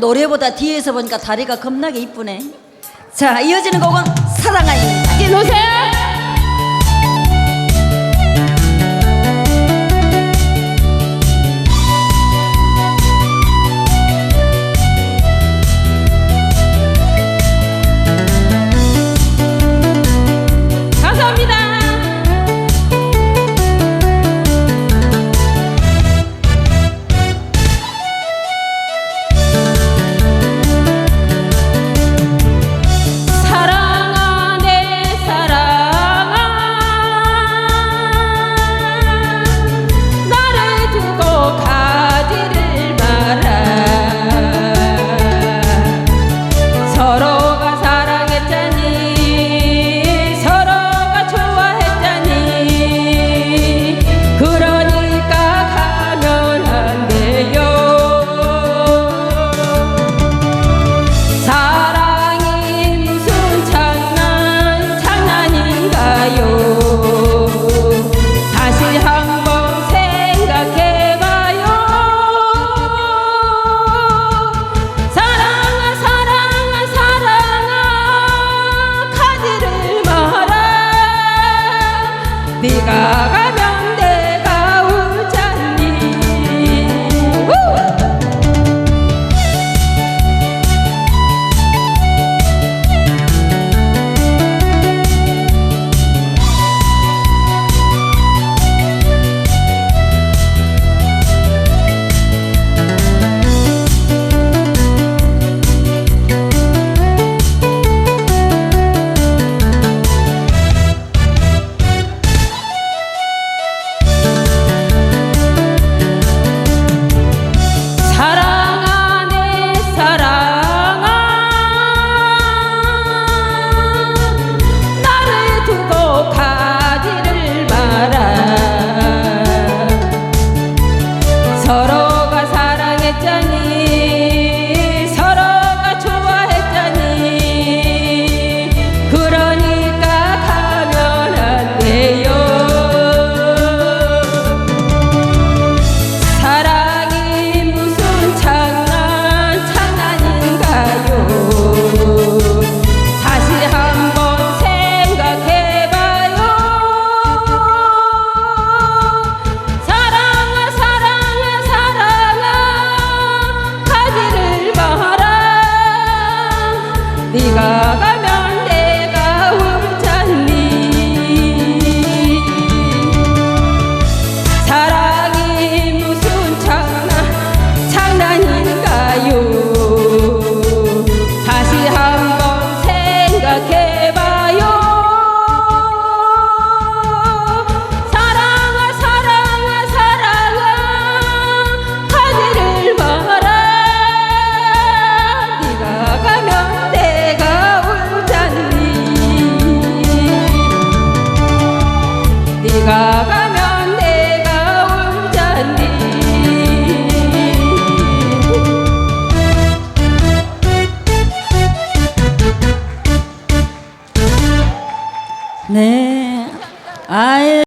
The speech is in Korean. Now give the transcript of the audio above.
노래보다 뒤에서 보니까 다리가 겁나게 이쁘네. 자, 이어지는 곡은 사랑아이. 같이 노세요. walk ดีกา